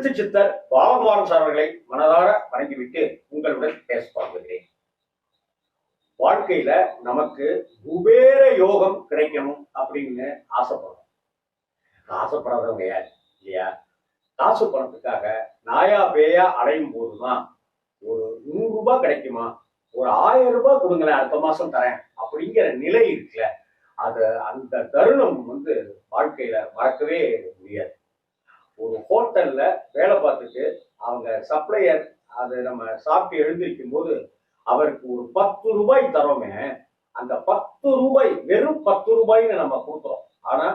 எழுத்து சித்தர் பாலகுமாரன் சார் அவர்களை மனதார வணங்கிவிட்டு உங்களுடன் பேச பார்க்கிறேன் வாழ்க்கையில நமக்கு குபேர யோகம் கிடைக்கணும் அப்படின்னு ஆசைப்படுறோம். ஆசைப்படாதவங்க யார்? இல்லையா? காசு பணத்துக்காக நாயா பேயா அடையும் போதுதான் ஒரு நூறு ரூபாய் கிடைக்குமா? ஒரு ஆயிரம் ரூபாய் கொடுங்களேன் அடுத்த மாசம் தரேன் அப்படிங்கிற நிலை இருக்குல்ல. அது அந்த தருணம் வந்து வாழ்க்கையில மறக்கவே முடியாது. ஒரு ஹோட்டல்ல வேலை பார்த்துட்டு அவங்க சப்ளையர் அதை நம்ம சாப்பிட்டு எழுந்திருக்கும் போது அவருக்கு ஒரு பத்து ரூபாய் தரோமே. அந்த பத்து ரூபாய் வெறும் பத்து ரூபாய்னு நம்ம கொடுக்குறோம். ஆனா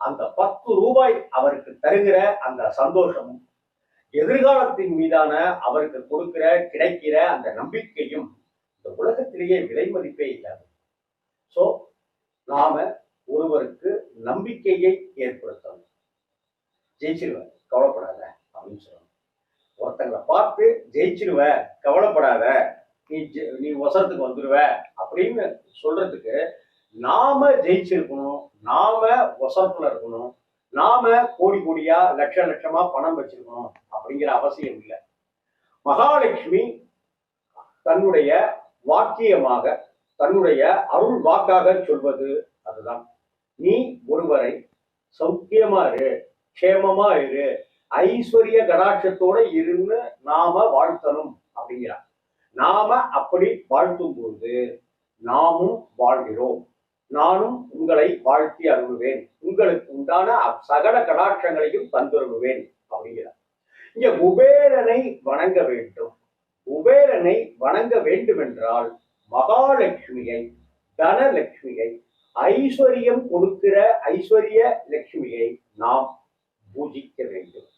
அந்த பத்து ரூபாய் அவருக்கு தருகிற அந்த சந்தோஷமும் எதிர்காலத்தின் மீதான அவருக்கு கொடுக்கிற கிடைக்கிற அந்த நம்பிக்கையும் இந்த உலகத்திலேயே விலை மதிப்பே இல்லாது. ஸோ நாம ஒருவருக்கு நம்பிக்கையை ஏற்படுத்தணும். ஜெயிச்சிருவேன் கவலைப்படாத அப்படின்னு சொல்லணும் ஒருத்தங்களை பார்த்து ஜெயிச்சிருவ கவலைப்படாத நீ ஜெ- நீ ஒசரத்துக்கு வந்துடுவ அப்படின்னு சொல்றதுக்கு நாம ஜெயிச்சிருக்கணும் நாம ஒசரத்துல இருக்கணும் நாம கோடி கோடியா லட்ச லட்சமா பணம் வச்சிருக்கணும் அப்படிங்கிற அவசியம் இல்லை. மகாலட்சுமி தன்னுடைய வாக்கியமாக தன்னுடைய அருள் வாக்காக சொல்வது அதுதான். நீ ஒருவரை சௌக்கியமா இரு க்ஷேமமா இரு. ஐஸ்வர்ய கடாட்சத்தோட இருன்னு நாம வாழ்த்தணும் அப்படிங்கிறார். நாம அப்படி வாழ்த்தும் பொழுது நாமும் வாழ்கிறோம். நானும் உங்களை வாழ்த்தி அருள்வேன். உங்களுக்கு உண்டான சகல கடாட்சங்களையும் தந்துருவேன் அப்படிங்கிறார். இங்க குபேரனை வணங்க வேண்டும். குபேரனை வணங்க வேண்டும் என்றால் மகாலட்சுமியை தனலட்சுமியை ஐஸ்வர்யம் கொடுக்கிற ஐஸ்வர்ய லட்சுமியை நாம் பூஜிக்க வேண்டும்.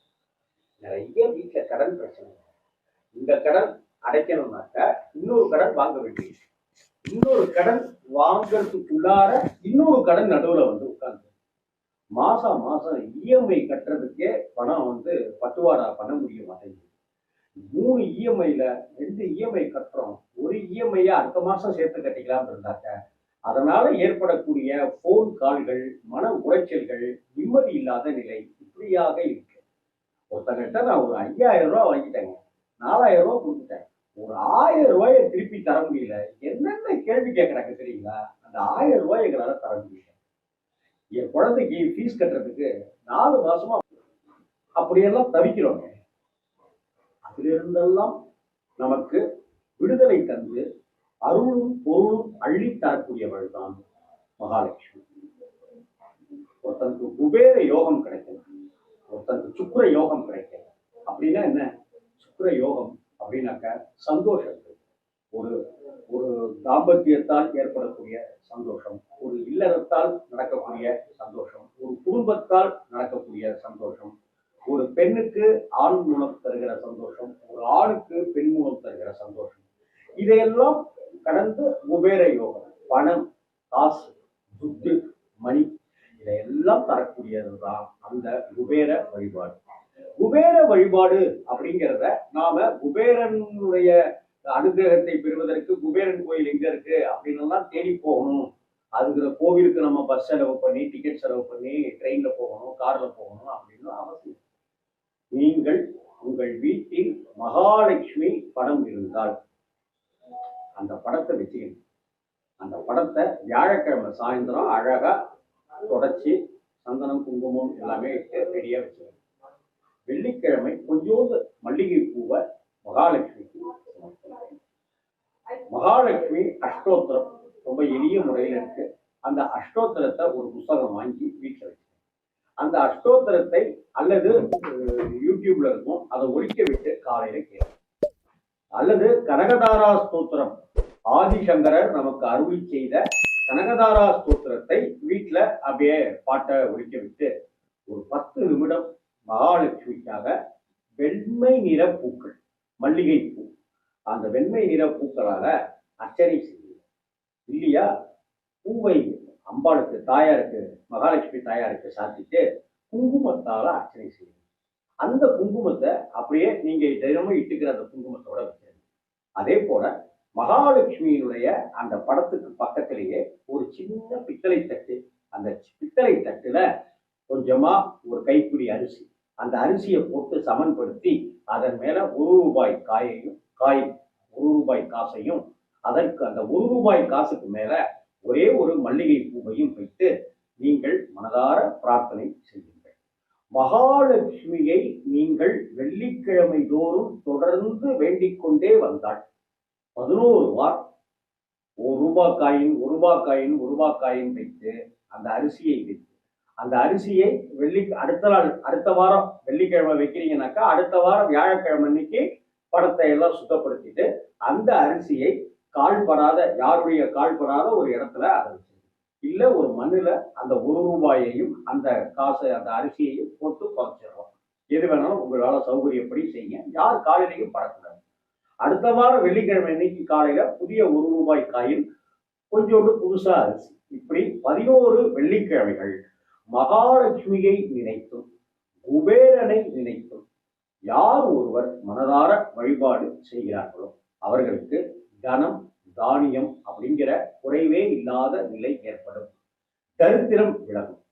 நிறைய வீட்டுல கடன் பிரச்சனை. இந்த கடன் அடைக்கணும்னாக்க இன்னொரு கடன் வாங்க வேண்டியது. இன்னொரு கடன் வாங்கறதுக்குள்ளார இன்னொரு கடன் நடுவுல வந்து உட்கார்ந்து. மாசம் மாசம் இஎம்ஐ கட்டுறதுக்கே பணம் வந்து பட்டுவாடா பண்ண முடிய மாட்டேங்குது. மூணு இஎம்ஐல ரெண்டு இஎம்ஐ கட்டுறோம். ஒரு இஎம்ஐயா அடுத்த மாசம் சேர்த்து கட்டிக்கலாம் இருந்தாக்க அதனால ஏற்படக்கூடிய போன் கால்கள் மன உளைச்சல்கள் நிம்மதி இல்லாத நிலை இப்படியாக இருக்கு. ஒருத்தங்கிட்ட நான் ஒரு ஐயாயிரம் ரூபாய் வாங்கிட்டேங்க. நாலாயிரம் ரூபா கொடுத்துட்டேன். ஒரு ஆயிரம் ரூபாயை திருப்பி தர முடியல. என்னென்ன கேள்வி கேட்கறாங்க தெரியுங்களா? அந்த ஆயிரம் ரூபாய் எங்களால் தர முடியல. என் குழந்தைக்கு ஃபீஸ் கட்டுறதுக்கு நாலு மாசமா அப்படியெல்லாம் தவிக்கிறோங்க. அதுல இருந்தெல்லாம் நமக்கு விடுதலை தந்து அருளும் பொருளும் அள்ளி தரக்கூடியவள் தான் மகாலட்சுமி. ஒருத்தனுக்கு குபேர யோகம் கிடைக்கும் ஒருத்தனுக்கு சுக்கர யோகம் கிடைக்கல. அப்படின்னா என்ன? சுக்கர யோகம் அப்படின்னாக்க சந்தோஷத்து ஒரு ஒரு தாம்பத்தியத்தால் ஏற்படக்கூடிய சந்தோஷம் ஒரு இல்லறத்தால் நடக்கக்கூடிய சந்தோஷம் ஒரு குடும்பத்தால் நடக்கக்கூடிய சந்தோஷம் ஒரு பெண்ணுக்கு ஆண் மூலம் தருகிற சந்தோஷம் ஒரு ஆணுக்கு பெண் மூலம் தருகிற சந்தோஷம். இதையெல்லாம் கடந்து குபேர யோகம் பணம் காசு துட்டு மணி இதையெல்லாம் தரக்கூடியது தான் அந்த குபேர வழிபாடு. குபேர வழிபாடு அப்படிங்கிறத நாம குபேரனுடைய அனுகிரகத்தை பெறுவதற்கு குபேரன் கோயில் எங்க இருக்கு அப்படின்னுலாம் தேடி போகணும். அதுங்கிற கோவிலுக்கு நம்ம பஸ் செலவு பண்ணி டிக்கெட் செலவு பண்ணி ட்ரெயின்ல போகணும் கார்ல போகணும் அப்படின்னு அவசியம். நீங்கள் உங்கள் வீட்டில் மகாலட்சுமி படம் இருந்தால் அந்த படத்தை வச்சுக்கணும். அந்த படத்தை வியாழக்கிழமை சாயந்தரம் அழகா தொடச்சி சந்தனம் குங்குமம் எல்லாமே ரெடியாக ரெடியா வச்சுக்கணும் வெள்ளிக்கிழமை கொஞ்சோண்டு மல்லிகை பூவை மகாலட்சுமிக்கு மகாலட்சுமி அஷ்டோத்திரம் ரொம்ப எளிய முறையில் இருக்கு. அந்த அஷ்டோத்திரத்தை ஒரு புஸ்தகம் வாங்கி வீட்டில் வச்சு அந்த அஷ்டோத்திரத்தை அல்லது யூடியூப்ல இருக்கும். அதை ஒழிக்க விட்டு காலையில கேட்கும் அல்லது கனகதாரா ஸ்தோத்திரம். ஆதிசங்கரர் நமக்கு அருள் செய்த கனகதாரா ஸ்தோத்திரத்தை வீட்டில் அப்படியே பாட்டை ஒழிக்க விட்டு ஒரு பத்து நிமிடம் மகாலட்சுமிக்காக வெண்மை நிற பூக்கள் மல்லிகை பூ அந்த வெண்மை நிற பூக்களால அர்ச்சனை செய்யும் இல்லையா? பூவை அம்பாளுக்கு தாயாருக்கு மகாலட்சுமி தாயாருக்கு சாத்திட்டு குங்குமத்தால அர்ச்சனை செய்யணும். அந்த குங்குமத்தை அப்படியே நீங்க தினமும் இட்டுக்கிற அந்த குங்குமத்தோட வச்சிருங்க அதே போல மகாலட்சுமியினுடைய அந்த படத்துக்கு பக்கத்திலேயே ஒரு சின்ன பித்தளை தட்டு. அந்த பித்தளை தட்டுல கொஞ்சமா ஒரு கைப்பிடி அரிசி. அந்த அரிசியை போட்டு சமன்படுத்தி அதன் மேல ஒரு ரூபாய் காயையும் காய் ஒரு ரூபாய் காசையும் அதற்கு அந்த ஒரு ரூபாய் காசுக்கு மேல ஒரே ஒரு மல்லிகை பூவையும் வைத்து நீங்கள் மனதார பிரார்த்தனை செய்யுங்கள். மகாலட்சுமியை நீங்கள் வெள்ளிக்கிழமை தோறும் தொடர்ந்து வேண்டிக் கொண்டே வந்தாள் பதினோரு வார் ஒரு ரூபா காயின் ஒரு ரூபாய் காயின் ஒரு ரூபாய் காயின் வைத்து அந்த அரிசியை வைத்து. அந்த அரிசியை வெள்ளி அடுத்த நாள் அடுத்த வாரம் வெள்ளிக்கிழமை வைக்கிறீங்கனாக்கா அடுத்த வாரம் வியாழக்கிழமை அன்னைக்கு படத்தை எல்லாம் சுத்தப்படுத்திட்டு அந்த அரிசியை கால்படாத யாருடைய கால்படாத ஒரு இடத்துல அதை இல்ல ஒரு மண்ணுல அந்த ஒரு ரூபாயையும் அந்த காசை அந்த அரிசியையும் போட்டு குறைச்சிடுறோம் எது வேணாலும் உங்களால சௌகரியப்படி செய்ய யார் காலையிலையும் படக்கூடாது. அடுத்த வாரம் வெள்ளிக்கிழமை அன்னைக்கு காலையில புதிய ஒரு ரூபாய் காயில் கொஞ்சோண்டு புதுசா அரிசி. இப்படி பதினோரு வெள்ளிக்கிழமைகள் மகாலட்சுமியை நினைத்தும் குபேரனை நினைத்தும் யார் ஒருவர் மனதார வழிபாடு செய்கிறார்களோ அவர்களுக்கு தனம் தானியம் அப்படிங்கிற குறைவே இல்லாத நிலை ஏற்படும். தரித்திரம் விலகும்.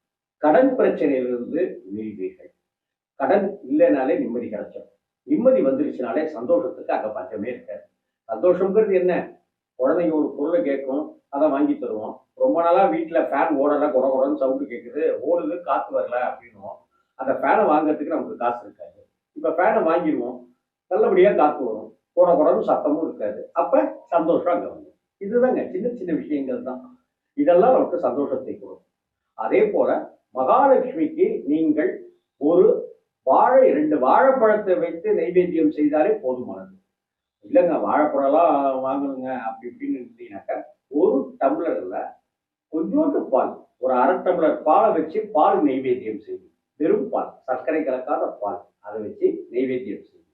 கடன் பிரச்சனையிலிருந்து மீள்வீர்கள் கடன் இல்லைனாலே நிம்மதி கிடைச்சிடும் நிம்மதி வந்துருச்சுனாலே சந்தோஷத்துக்கு அங்கே பஞ்சமே இருக்காது. சந்தோஷங்கிறது என்ன? குழந்தைங்க ஒரு பொருளை கேட்கும் அதை வாங்கி தருவோம். ரொம்ப நாளாக வீட்டில் ஃபேன் ஓடல குட குடன்னு சவுண்டு கேட்குது ஓடுது காற்று வரல அப்படின்னுவோம். அந்த ஃபேனை வாங்குறதுக்கு நமக்கு காசு இருக்காது. இப்போ ஃபேனை வாங்கிடுவோம். நல்லபடியாக காற்று வரும். குட குடன்னு சத்தமும் இருக்காது. அப்போ சந்தோஷம் அங்கே வந்து. இதுதாங்க. சின்ன சின்ன விஷயங்கள் தான். இதெல்லாம் நமக்கு சந்தோஷத்தை கொடுக்கும். அதே போல மகாலட்சுமிக்கு நீங்கள் ஒரு வாழை ரெண்டு வாழைப்பழத்தை வைத்து நைவேத்தியம் செய்தாலே போதுமானது இல்லைங்க வாழைப்பழம்லாம் வாங்கணுங்க அப்படி இப்படின்னு இருந்தீங்கன்னாக்கா ஒரு டம்ளர்ல கொஞ்சோண்டு பால் ஒரு அரை டம்ளர் பாலை வச்சு பால் நைவேத்தியம் செய்யும் வெறும் பால் சர்க்கரை கலக்காத பால் அதை வச்சு நைவேத்தியம் செய்யும்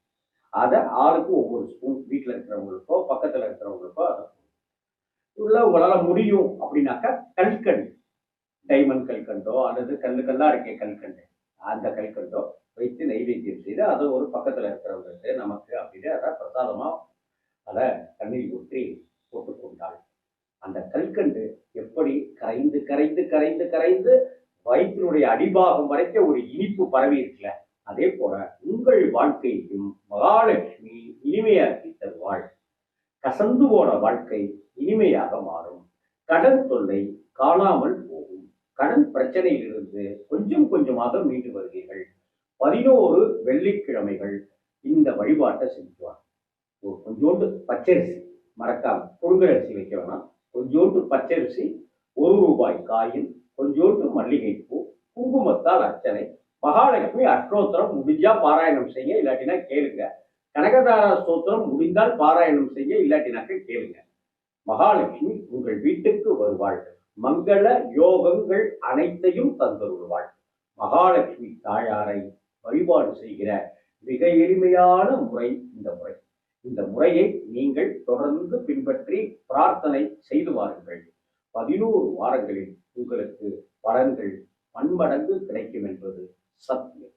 அதை ஆளுக்கு ஒவ்வொரு ஸ்பூன் வீட்டில் இருக்கிறவங்களுக்கோ பக்கத்தில் இருக்கிறவங்களுக்கோ அதை உள்ள உங்களால் முடியும் அப்படின்னாக்கா கல்கண்டு. டைமண்ட் கல்கண்டோ அல்லது கல்லு கல்லா இருக்கே கல்கண்டு. அந்த கல்கண்டோ வைத்து நைவேத்தியம் செய்து அதை ஒரு பக்கத்தில் இருக்கிறவங்களுக்கு நமக்கு அப்படின்னு அதை பிரசாதமாக அதை தண்ணீர் ஊற்றி போட்டுக்கொண்டாள் அந்த கல்கண்டு எப்படி கரைந்து கரைந்து கரைந்து கரைந்து வயிற்றினுடைய அடிபாகம் வரைக்கும் ஒரு இனிப்பு பரவி இருக்குல்ல அதே போல உங்கள் வாழ்க்கையையும் மகாலட்சுமி இனிமையாக்கி தருவாள் கசந்து போன வாழ்க்கை இனிமையாக மாறும். கடன் தொல்லை காணாமல் கடன் பிரச்சனையிலிருந்து கொஞ்சம் கொஞ்சமாக மீண்டு வருவீர்கள். பதினோரு வெள்ளிக்கிழமைகள் இந்த வழிபாட்டை செஞ்சுவாங்க ஒரு கொஞ்சோண்டு பச்சரிசி. மறக்காம புழுங்கரிசி வைக்க வேணாம். கொஞ்சோண்டு பச்சரிசி ஒரு ரூபாய் காயின் கொஞ்சோண்டு மல்லிகைப்பூ குங்குமத்தால் அர்ச்சனை மகாலட்சுமி அஷ்டோத்திரம் முடிஞ்சா பாராயணம் செய்ய இல்லாட்டினா கேளுங்க. கனகதாரா ஸ்தோத்திரம் முடிந்தால் பாராயணம் செய்ய இல்லாட்டினாக்க கேளுங்க. மகாலட்சுமி உங்கள் வீட்டுக்கு வருவாள். மங்கள யோகங்கள் அனைத்தையும் தந்தருள்வாள். மகாலட்சுமி தாயாரை வழிபாடு செய்கிற மிக எளிமையான முறை இந்த முறை. இந்த முறையை நீங்கள் தொடர்ந்து பின்பற்றி பிரார்த்தனை செய்து வாருங்கள். பதினோரு வாரங்களில் உங்களுக்கு பலன்கள் பன்மடங்கு கிடைக்கும் என்பது சத்தியம்.